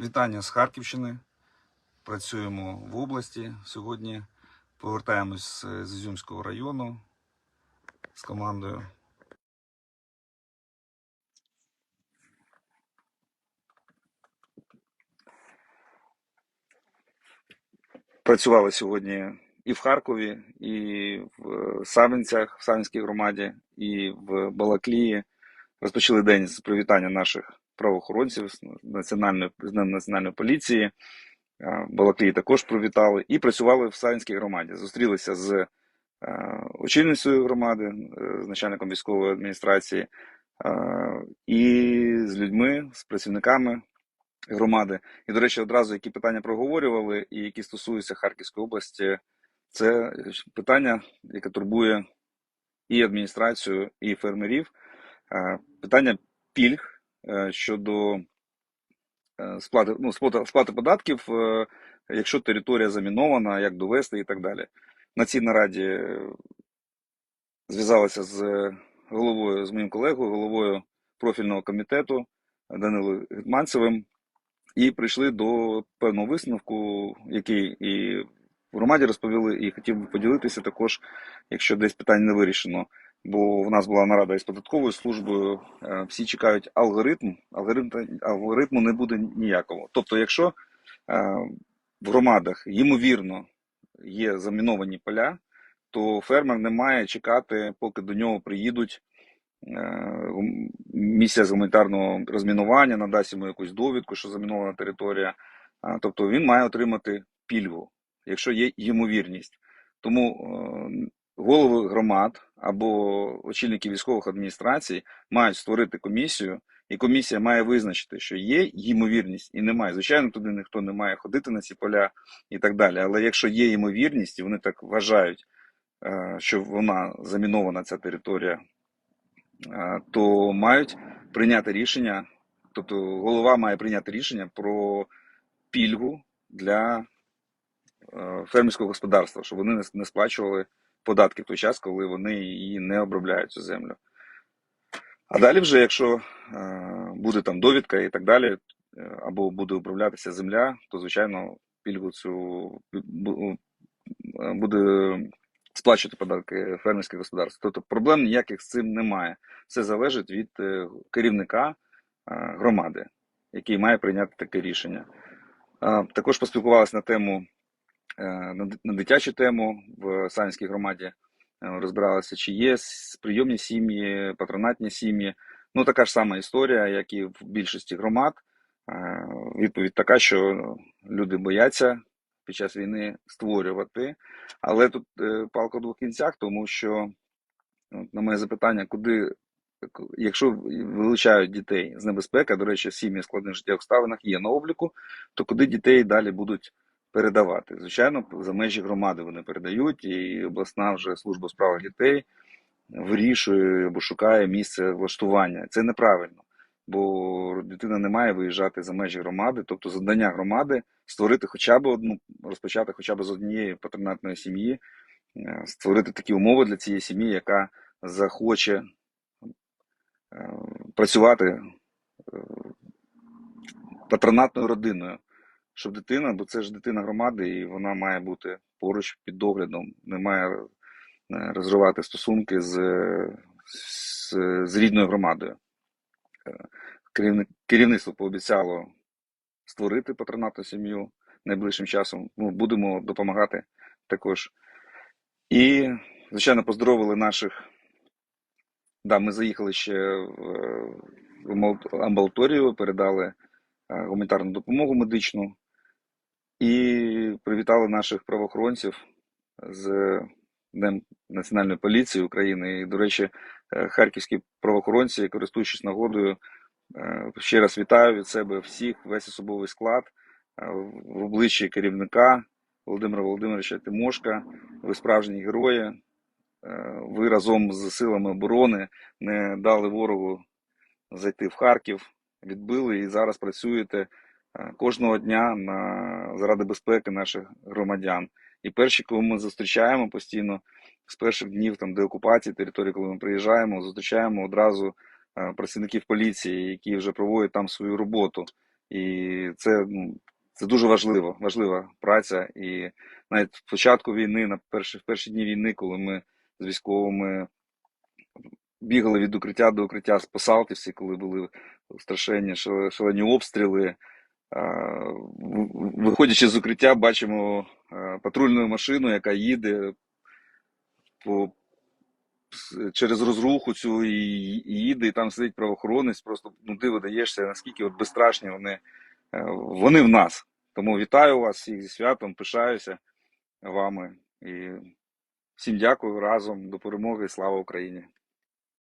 Вітання з Харківщини. Працюємо в області. Сьогодні повертаємось з Ізюмського району з командою. Працювали сьогодні і в Харкові, і в Савинцях, в Савинській громаді, і в Балаклії. Розпочали день з привітання наших правоохоронців з національної поліції. Е, Балаклії також привітали і працювали в Савинській громаді. Зустрілися з е, очільницею громади, е, з начальником військової адміністрації і з людьми, з працівниками громади. І, до речі, одразу які питання проговорювали, і які стосуються Харківської області, це питання, яке турбує і адміністрацію, і фермерів. Питання пільг щодо е, сплати, ну, сплати, сплати податків, е, якщо територія замінована, як довести і так далі. На цій нараді е, зв'язалися з головою, з моїм колегою, головою профільного комітету Данилою Гетманцевим, і прийшли до певного висновку, який і в громаді розповіли, і хотів би поділитися також, якщо десь питання не вирішено. Бо в нас була нарада із податковою службою. е, Всі чекають алгоритм, алгоритм алгоритму не буде ніякого. Тобто, якщо е, в громадах ймовірно є заміновані поля, то фермер не має чекати, поки до нього приїдуть е, місія з гуманітарного розмінування, надасть йому якусь довідку, що замінована територія. Тобто він має отримати пільгу, якщо є ймовірність. Тому голови громад або очільники військових адміністрацій мають створити комісію, і комісія має визначити, що є ймовірність і немає. Звичайно, туди ніхто не має ходити на ці поля і так далі. Але якщо є ймовірність, і вони так вважають, е, що вона замінована ця територія, е, то мають прийняти рішення, тобто голова має прийняти рішення про пільгу для е, фермерського господарства, щоб вони не сплачували податки в той час, коли вони її не обробляють цю землю. А далі, вже, якщо е, буде там довідка і так далі, е, або буде оброблятися земля, то звичайно пільгу цю е, буде сплачувати податки фермерське господарство. Тобто проблем ніяких з цим немає. Все залежить від керівника громади, який має прийняти таке рішення. Також поспілкувалися на тему на дитячу тему в Санській громаді. е, Розбиралися, чи є прийомні сім'ї, патронатні сім'ї. Ну, така ж сама історія, як і в більшості громад. Е, Відповідь така, що люди бояться під час війни створювати. Але тут е, палка в двох кінцях, тому що, на моє запитання, куди, якщо вилучають дітей з небезпеки, до речі, сім'ї в складних життєвих обставинах є на обліку, то куди дітей далі будуть передавати? Звичайно, за межі громади вони передають, і обласна вже служба у справах дітей вирішує або шукає місце влаштування. Це неправильно, бо дитина не має виїжджати за межі громади, тобто завдання громади створити хоча б одну, розпочати хоча б з однієї патронатної сім'ї, е, створити такі умови для цієї сім'ї, яка захоче е, працювати е, патронатною родиною, щоб дитина, бо це ж дитина громади, і вона має бути поруч під доглядом, не має е, розривати стосунки з, з, з рідною громадою. Е, керівництво пообіцяло створити патронатну сім'ю найближчим часом. Ну, будемо допомагати також. І, звичайно, поздоровили наших. Да, ми заїхали ще в, в амбул- амбулаторію, передали е, гуманітарну допомогу медичну і привітали наших правоохоронців з Днем Національної поліції України. І, до речі, е, харківські правоохоронці, користуючись нагодою, е, ще раз вітаю від себе всіх, весь особовий склад е, в обличчі керівника Володимира Володимировича Тимошка. Ви справжні герої. Ви разом з силами оборони не дали ворогу зайти в Харків, відбили і зараз працюєте кожного дня на заради безпеки наших громадян. І перші, кого ми зустрічаємо постійно з перших днів там деокупації території, коли ми приїжджаємо, зустрічаємо одразу е, працівників поліції, які вже проводять там свою роботу. І це, ну, це дуже важливо, важлива праця. І навіть в початку війни, на перші, в перші дні війни, коли ми з військовими бігали від укриття до укриття з Посалтівці, коли були страшенні шале- шалені обстріли. В- Виходячи з укриття, бачимо патрульну машину, яка їде по, через розруху цю і, і їде, і там сидить правоохоронець, просто ну, ти видаєшся, наскільки от безстрашні вони, е, вони в нас. Тому вітаю вас всіх зі святом, пишаюся вами і всім дякую разом до перемоги. Слава Україні!